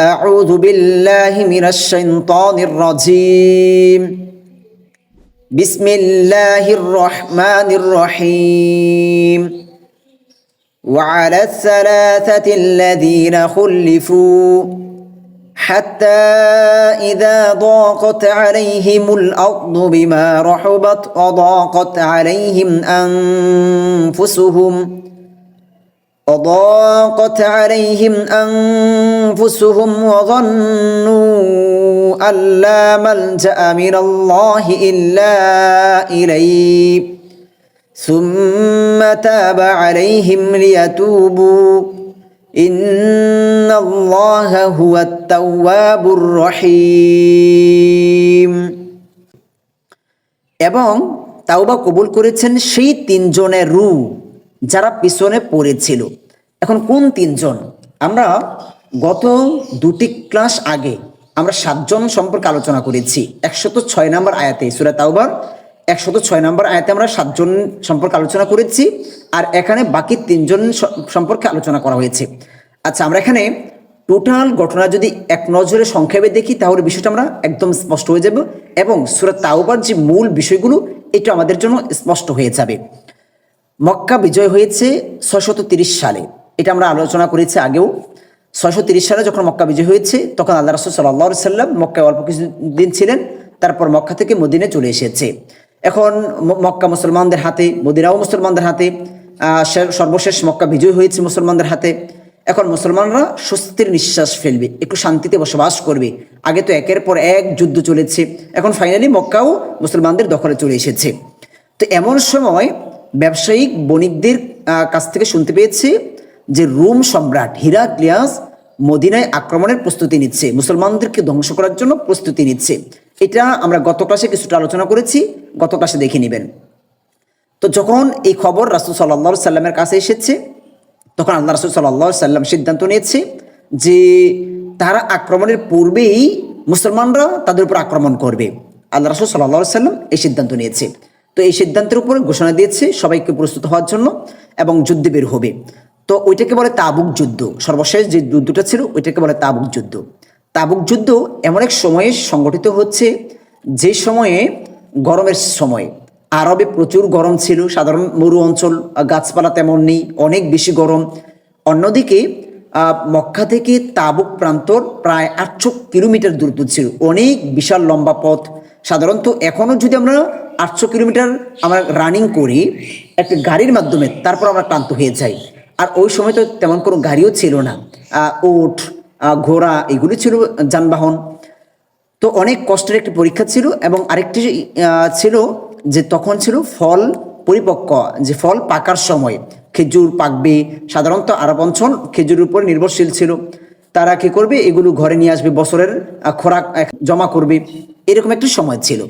أعوذ بالله من الشيطان الرجيم. بسم الله الرحمن الرحيم. وعلى الثلاثة الذين خلفوا حتى إذا ضاقت عليهم الأرض بما رحبت وضاقت عليهم أنفسهم وضاقت عليهم أنفسهم وظنوا أن لا ملجأ من الله إلا إليه ثم تاب عليهم ليتوبوا إن الله هو التواب الرحيم এবং তাওবা কবুল করেছেন সেই তিনজনের রু যারা পিছনে পড়েছিল। এখন কোন তিনজন? আমরা গত দুটি ক্লাস আগে আমরা সাতজন সম্পর্কে আলোচনা করেছি। একশত ছয় নম্বর আয়াতে, সুরা তাওবার, একশত ছয় নম্বর আয়াতে আমরা সাতজন সম্পর্কে আলোচনা করেছি আর এখানে বাকি তিনজন সম্পর্কে আলোচনা করা হয়েছে। আচ্ছা আমরা এখানে টোটাল ঘটনা যদি এক নজরে সংক্ষেপে দেখি, তাহলে বিষয়টা আমরা একদম স্পষ্ট হয়ে যাব এবং সুরা তাওবার যে মূল বিষয়গুলো এটা আমাদের জন্য স্পষ্ট হয়ে যাবে। মক্কা বিজয় হয়েছে তিরিশ সালে। এটা আমরা আলোচনা করেছি আগেও। তিরিশ সালে যখন মক্কা বিজয় হয়েছে, তখন আল্লাহ রসুল সাল্লাহ সাল্লাম মক্কায় অল্প কিছুদিন ছিলেন, তারপর মক্কা থেকে মদিনে চলে এসেছে। এখন মক্কা মুসলমানদের হাতে, মদিনাও মুসলমানদের হাতে সর্বশেষ মক্কা বিজয় হয়েছে মুসলমানদের হাতে। এখন মুসলমানরা স্বস্তির নিঃশ্বাস ফেলবে, একটু শান্তিতে বসবাস করবে। আগে তো একের পর এক যুদ্ধ চলেছে, এখন ফাইনালি মক্কাও মুসলমানদের দখলে চলে এসেছে। তো এমন সময় ব্যবসায়িক বণিকদের কাছ থেকে শুনতে পেয়েছে যে রোম সম্রাট হিরাক্লিয়াস মদিনায় আক্রমণের প্রস্তুতি নিচ্ছে। মুসলমানদেরকে ধ্বংস করার জন্য প্রস্তুতি নিচ্ছে। এটা আমরা গত ক্লাসে কিছুটা আলোচনা করেছি, গত ক্লাসে দেখে নেবেন। তো যখন এই খবর রাসুল সাল্লা সাল্লামের কাছে এসেছে, তখন আল্লাহ রাসুল সাল্লা সাল্লাম সিদ্ধান্ত নিয়েছে যে তারা আক্রমণের পূর্বেই মুসলমানরা তাদের উপর আক্রমণ করবে। আল্লাহ রাসুল সাল্লা সাল্লাম এই সিদ্ধান্ত নিয়েছে। তো এই সিদ্ধান্তের উপর ঘোষণা দিয়েছে সবাইকে প্রস্তুত হওয়ার জন্য এবং যুদ্ধে বের হবে। তো ওইটাকে বলে তাবুক যুদ্ধ। সর্বশেষ যে যুদ্ধটা ছিল, ওইটাকে বলে তাবুক যুদ্ধ। তাবুক যুদ্ধ এমন এক সময়ে সংগঠিত হচ্ছে যে সময়ে গরমের সময়। আরবে প্রচুর গরম ছিল, সাধারণ মরু অঞ্চল, গাছপালা তেমন নেই, অনেক বেশি গরম। অন্যদিকে মক্কা থেকে তাবুক প্রান্তর প্রায় আটশো কিলোমিটার দূরত্ব ছিল। অনেক বিশাল লম্বা পথ। সাধারণত এখনও যদি আমরা আটশো কিলোমিটার আমরা রানিং করি একটা গাড়ির মাধ্যমে তারপর আমরা ক্লান্ত হয়ে যাই। আর ওই সময় তো তেমন কোনো গাড়িও ছিল না। আহ, ঘোড়া এগুলি ছিল যানবাহন। তো অনেক কষ্টের একটি পরীক্ষা ছিল এবং আরেকটি ছিল যে তখন ছিল ফল পরিপক্ক যে ফল পাকার সময়। খেজুর পাকবে সাধারণত আরব অঞ্চল খেজুরের উপর নির্ভরশীল ছিল। তারা কি করবে? এগুলো ঘরে নিয়ে আসবে, বছরের খোরাক জমা করবে। এরকম একটি সময় ছিল।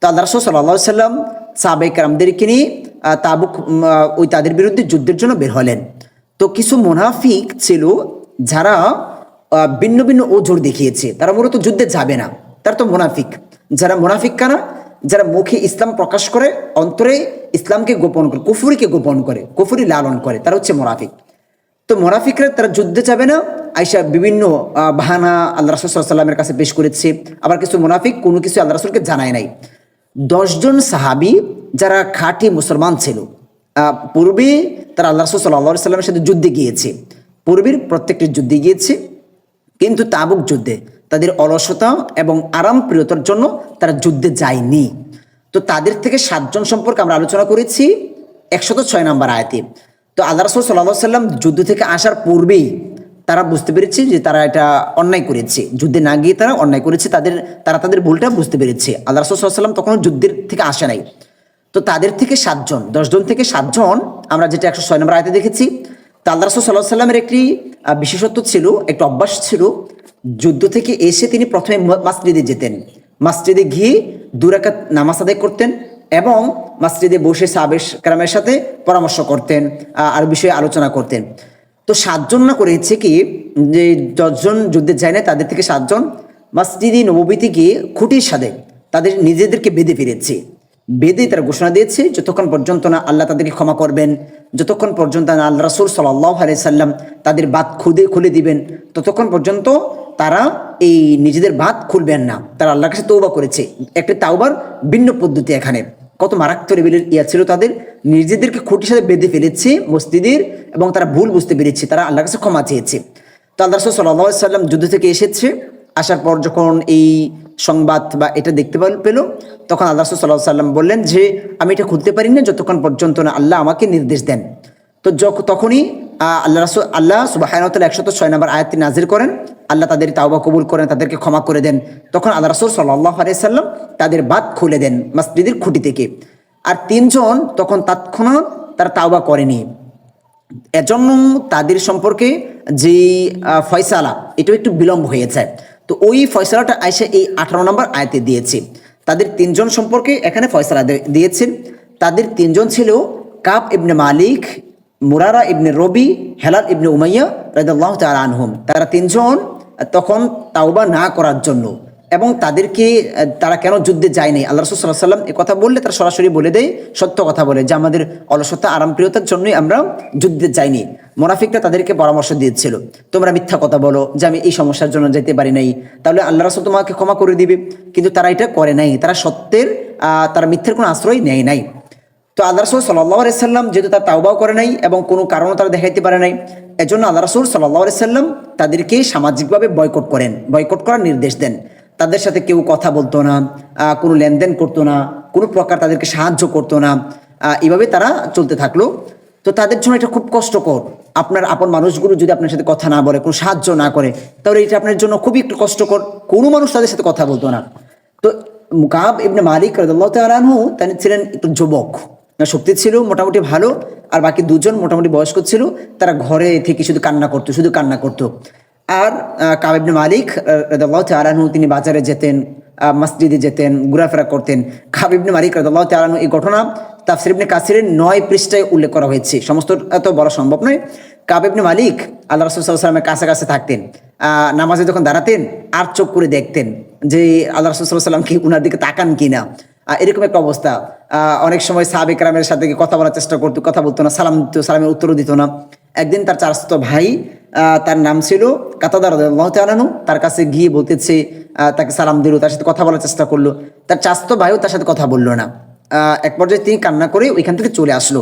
তো আল্লাহ রসুল সাল্লাহ সাল্লাম সাবেক রামদেরকে নিয়ে তাবুক ওই তাদের বিরুদ্ধে যুদ্ধের জন্য বের হলেন। তো কিছু মুনাফিক ছিল যারা ভিন্ন ভিন্ন ওজোর দেখিয়েছে। তারা মূলত যুদ্ধে যাবে না। তারা তো মুনাফিক। যারা মুনাফিক কারা? যারা মুখে ইসলাম প্রকাশ করে, অন্তরে ইসলামকে গোপন করে, কুফুরিকে গোপন করে, কুফুরি লালন করে, তারা হচ্ছে মোরাফিক তো মোরাফিকরা তারা যুদ্ধে যাবে না। আইসা বিভিন্ন বাহানা আল্লাহ রাসুল সাল্লামের কাছে পেশ করেছে। আবার কিছু মোনাফিক কোনো কিছু আল্লাহ রাসুলকে জানায় নাই। দশজন সাহাবি যারা খাঁটি মুসলমান ছিল পূর্বে তারা আল্লাহ রাসুল সাল্লাহ সাল্লামের সাথে যুদ্ধে গিয়েছে। পূর্বের প্রত্যেকটি যুদ্ধে গিয়েছে, কিন্তু তাবুক যুদ্ধে তাদের অলসতা এবং আরাম প্রিয়তার জন্য তারা যুদ্ধে যায়নি। তো তাদের থেকে সাতজন সম্পর্কে আমরা আলোচনা করেছি, একশত ছয় নম্বর আয়াতে। তো আল্লাহ রসুল সাল্লাহ সাল্লাম যুদ্ধ থেকে আসার পূর্বেই তারা বুঝতে পেরেছে যে তারা এটা অন্যায় করেছে। যুদ্ধে না গিয়ে তারা অন্যায় করেছে, তাদের, তারা তাদের ভুলটা বুঝতে পেরেছে। আল্লাহ রসুল সাল্লাম তখন যুদ্ধের থেকে আসে নাই। তো তাদের থেকে সাতজন, দশজন থেকে সাতজন আমরা যেটা একশো ছয় নম্বর আয়তে দেখেছি। তা আল্লাহ রসুল সাল্লাহ সাল্লামের একটি বিশেষত্ব ছিল, একটি অভ্যাস ছিল, যুদ্ধ থেকে এসে তিনি প্রথমে ম- যেতেন। মসজিদে গিয়ে দুরাকাত নামাজ আদায় করতেন এবং মসজিদে বসে সাবেশ কারামের সাথে পরামর্শ করতেন আর বিষয়ে আলোচনা করতেন। তো সাতজন না করেছে কি, যে দশজন যুদ্ধে যায় না, তাদের থেকে সাতজন মসজিদি নবীতে গিয়ে খুঁটির সাথে তাদের নিজেদেরকে বেঁধে ফিরেছে। বেদে তারা ঘোষণা দিয়েছে, যতক্ষণ পর্যন্ত না আল্লাহ তাদেরকে ক্ষমা করবেন, যতক্ষণ পর্যন্ত না আল্লাহ রাসুল সাল্লাহ সাল্লাম তাদের বাদ খুদে খুলে দিবেন, ততক্ষণ পর্যন্ত তারা এই নিজেদের বাদ খুলবেন না। তারা আল্লাহর কাছে তৌবা করেছে। একটা তাওবার ভিন্ন পদ্ধতি এখানে। কত মারাত্মক লেভেলের ইয়া ছিল তাদের। নিজেদেরকে খুঁটির সাথে বেঁধে ফেলেছে মসজিদের এবং তারা ভুল বুঝতে পেরেছে। তারা আল্লাহর কাছে ক্ষমা চেয়েছে। তো আল্লাহ রসুল সাল্লাহ সাল্লাম যুদ্ধ থেকে এসেছে। আসার পর যখন এই সংবাদ বা এটা দেখতে পাল- তখন আল্লাহ সাল্লাহ সাল্লাম বললেন যে, আমি এটা খুলতে পারি না যতক্ষণ পর্যন্ত না আল্লাহ আমাকে নির্দেশ দেন। তো যখ- তখনই আল্লাহ রসুল, আল্লাহ সুবাহানতাল একশত ছয় নম্বর আয়াতটি নাজির করেন, আল্লাহ তাদের তাওবা কবুল করেন, তাদেরকে ক্ষমা করে দেন। তখন আল্লাহ রসুল সাল্লাহ সাল্লাম তাদের বাদ খুলে দেন মসজিদের খুঁটি থেকে। আর তিনজন তখন তৎক্ষণাৎ তারা তাওবা করেনি। এজন্য তাদের সম্পর্কে যে ফয়সালা, এটাও একটু বিলম্ব হয়েছে। তো ওই ফয়সালাটা আইসে এই আঠারো নম্বর আয়তে দিয়েছে। তাদের তিনজন সম্পর্কে এখানে ফয়সালা দিয়েছেন। তাদের তিনজন ছিল Ka'b ibn Malik Murarah ibn Rabi, Hilal ibn Umayyah রাজাল্লাহ তালা আনহুম। তারা তিনজন, তখন তাওবা না করার জন্য। এবং তাদেরকে, তারা কেন যুদ্ধে যায়নি আল্লাহ রসুল সাল্লাহ সাল্লাম এ কথা বললে তারা সরাসরি বলে দেয়, সত্য কথা বলে যে আমাদের অলসতা, আরামপ্রিয়তার জন্যই আমরা যুদ্ধে যাইনি। মোনাফিকরা তাদেরকে পরামর্শ দিয়েছিল, তোমরা মিথ্যা কথা বলো যে আমি এই সমস্যার জন্য যেতে পারি নাই। তাহলে আল্লাহ রসুল তোমাকে ক্ষমা করে দিবে। কিন্তু তারা এটা করে নাই। তারা সত্যের তারা মিথ্যের কোনো আশ্রয় নেয় নাই। তো আল্লাহ রসুল সাল্লাহ সাল্লাম যেহেতু তার তাওবাও করে নাই এবং কোনো কারণও তারা দেখাইতে পারে নাই, এজন্য আল্লাহ রসুল সাল্লাহ সাল্লাম তাদেরকে সামাজিকভাবে বয়কট করেন বয়কট করার নির্দেশ দেন। তাদের সাথে কেউ কথা বলতো না কোনো লেনদেন করতো না, কোনো প্রকার তাদেরকে সাহায্য করতো না এভাবে তারা চলতে থাকল। তো তাদের জন্য এটা খুব কষ্টকর। আপনার আপন মানুষগুলো যদি আপনার সাথে কথা না বলে, কোনো সাহায্য না করে, তাহলে এটা আপনার জন্য খুবই একটু কষ্টকর। কোনো মানুষ তাদের সাথে কথা বলতো না। তো মুকাব ইবনে মালিক তাআলা তিনি ছিলেন একটু যুবক। শক্তি ছিল মোটামুটি ভালো আর বাকি দুজন মোটামুটি বয়স্ক ছিল তারা ঘরে থেকে শুধু কান্না করতো শুধু কান্না করতো। আর আহ, কাব ইবনে মালিক রাদিয়াল্লাহু তাআলা তিনি বাজারে যেতেন মসজিদে যেতেন ঘোরাফেরা করতেন। কাব ইবনে মালিক রাদিয়াল্লাহু তাআলা এই ঘটনা তাফসির ইবনে কাসিরের নয় পৃষ্ঠায় উল্লেখ করা হয়েছে। সমস্ত এত বলা সম্ভব নয়। কাব ইবনে মালিক আল্লাহ রসুল সাল্লামের কাছাকাছি থাকতেন নামাজে যখন দাঁড়াতেন আর চোখ করে দেখতেন যে আল্লাহ রসুল সাল্লাম কি উনার দিকে তাকান কিনা। এরকম একটা অবস্থা। অনেক সময় সাহাবেক রামের সাথে কথা বলার চেষ্টা করতো, কথা বলতো না, সালাম দিত, সালামের উত্তরও দিত না। একদিন তার চারস্ত ভাই তার নাম ছিল কাতাদার তাআলা তার কাছে গিয়ে বলতেছে তাকে সালাম দিল, তার সাথে কথা বলার চেষ্টা করল। তার চাস্ত ভাইও তার সাথে কথা বলল না। এক পর্যায়ে তিনি কান্না করে ওইখান থেকে চলে আসলো।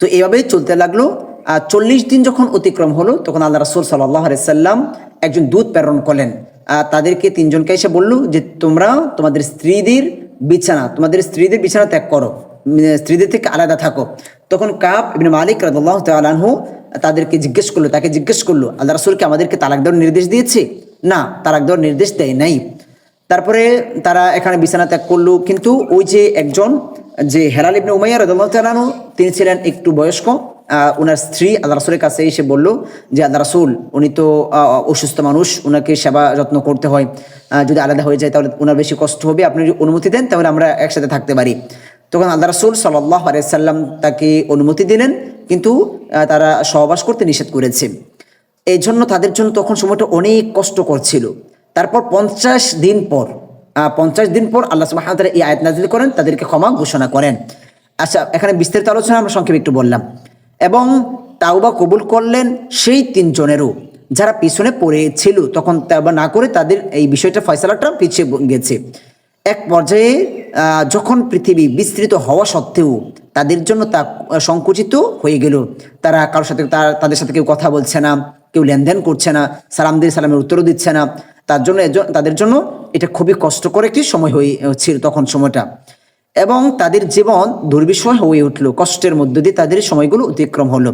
তো এইভাবেই চলতে লাগল। চল্লিশ দিন যখন অতিক্রম হলো, তখন আল্লাহ রাসুল সাল্লাহ সাল্লাম একজন দূত প্রেরণ করলেন। তাদেরকে তিনজনকে এসে বলল যে, তোমরা তোমাদের স্ত্রীদের বিছানা, তোমাদের স্ত্রীদের বিছানা ত্যাগ করো স্ত্রীদের থেকে আলাদা থাকো। তখন কাপ ইবনে মালিক রাদুল্লাহ তালানহু তাদেরকে জিজ্ঞেস করল, তাকে জিজ্ঞেস করল, আল্লাহ রাসুলকে আমাদেরকে তালাক দেওয়ার নির্দেশ দিয়েছে? না, তালাক দেওয়ার নির্দেশ দেয় নাই। তারপরে তারা এখানে বিছানা ত্যাগ করল, কিন্তু ওই যে একজন, যে হেলাল ইবনে উমাইয়া রাদিয়াল্লাহু তাআলা তিনি ছিলেন একটু বয়স্ক ওনার স্ত্রী আল্লাহ রাসুলের কাছে এসে বলল যে, আল্লাহ রাসুল, উনি তো অসুস্থ মানুষ ওনাকে সেবা যত্ন করতে হয়। যদি আলাদা হয়ে যায় তাহলে ওনার বেশি কষ্ট হবে। আপনি যদি অনুমতি দেন, তাহলে আমরা একসাথে থাকতে পারি। তখন আল্লাহ রাসুল সাল্লাহ আলাইসাল্লাম তাকে অনুমতি দিলেন, কিন্তু তারা সহবাস করতে নিষেধ করেছে। এই জন্য তাদের জন্য তখন সময়টা অনেক কষ্ট করছিল। তারপর পঞ্চাশ দিন পর পঞ্চাশ দিন পর আল্লাহ সুবাহ এই আয়াত নাজিল করেন, তাদেরকে ক্ষমা ঘোষণা করেন। আচ্ছা এখানে বিস্তারিত আলোচনা আমরা সংক্ষেপে একটু বললাম। এবং তাওবা কবুল করলেন সেই তিনজনেরও। যারা পিছনে পড়েছিল, তখন তাওবা না করে তাদের এই বিষয়টা ফয়সালাটা পিছিয়ে গেছে। এক পর্যায়ে যখন পৃথিবী বিস্তৃত হওয়া সত্ত্বেও তাদের জন্য তা সংকুচিত হয়ে গেল। তারা কারোর সাথে তাদের সাথে কেউ কথা বলছে না, কেউ লেনদেন করছে না, সালাম দিয়ে সালামের উত্তরও দিচ্ছে না। তার জন্য তাদের জন্য এটা খুবই কষ্টকর একটি সময় হয়ে, ছিল তখন সময়টা। এবং তাদের জীবন দুর্বিষয় হয়ে উঠল। কষ্টের মধ্য দিয়ে তাদের সময়গুলো অতিক্রম হলো।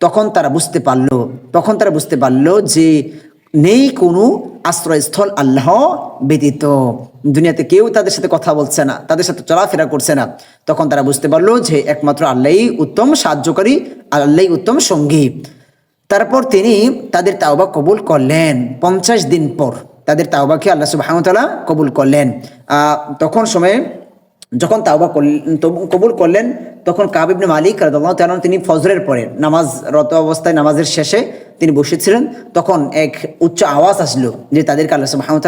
তখন তারা বুঝতে পারল, তখন তারা বুঝতে পারল যে নেই কোনো আশ্রয়স্থল আল্লাহ ব্যতীত। দুনিয়াতে কেউ তাদের সাথে কথা বলছে না, তাদের সাথে চলাফেরা করছে না। তখন তারা বুঝতে পারল যে একমাত্র আল্লাহই উত্তম সাহায্যকারী, আল্লাহই উত্তম সঙ্গী। তারপর তিনি তাদের তাওবা কবুল করলেন পঞ্চাশ দিন পর। তাদের তাওবাকে আল্লাহ সুবাহতালা কবুল করলেন। তখন সময়ে যখন তাওবা কবুল করলেন, তখন কাব ইবনে মালিক তাআলা তিনি ফজরের পরে নামাজ রত অবস্থায় নামাজের শেষে তিনি বসেছিলেন, তখন এক উচ্চ আওয়াজ আসলো যে তাদেরকে আল্লাহ সুবহানাহু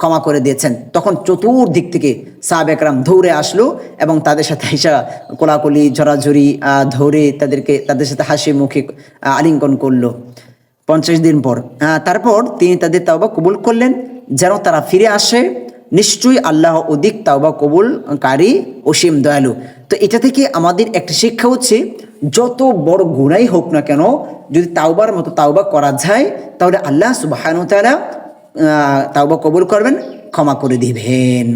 ক্ষমা করে দিয়েছেন। তখন চতুর্দিক থেকে সাহাব একরাম দৌড়ে আসলো এবং তাদের সাথে হিসা কোলাকুলি, ঝরাঝরি ধরে তাদেরকে, তাদের সাথে হাসি মুখে আলিঙ্গন করল। পঞ্চাশ দিন পর তারপর তিনি তাদের তাওবা কবুল করলেন, যেন তারা ফিরে আসে। নিশ্চয়ই আল্লাহ অধিক তাওবা কবুলকারী অসীম দয়ালু। তো এটা থেকে আমাদের একটা শিক্ষা হচ্ছে, যত বড় গুণাই হোক না কেন, যদি তাওবার মতো তাওবা করা যায়, তাহলে আল্লাহ সুবাহানুতারা তাওবা কবুল করবেন, ক্ষমা করে দিবেন।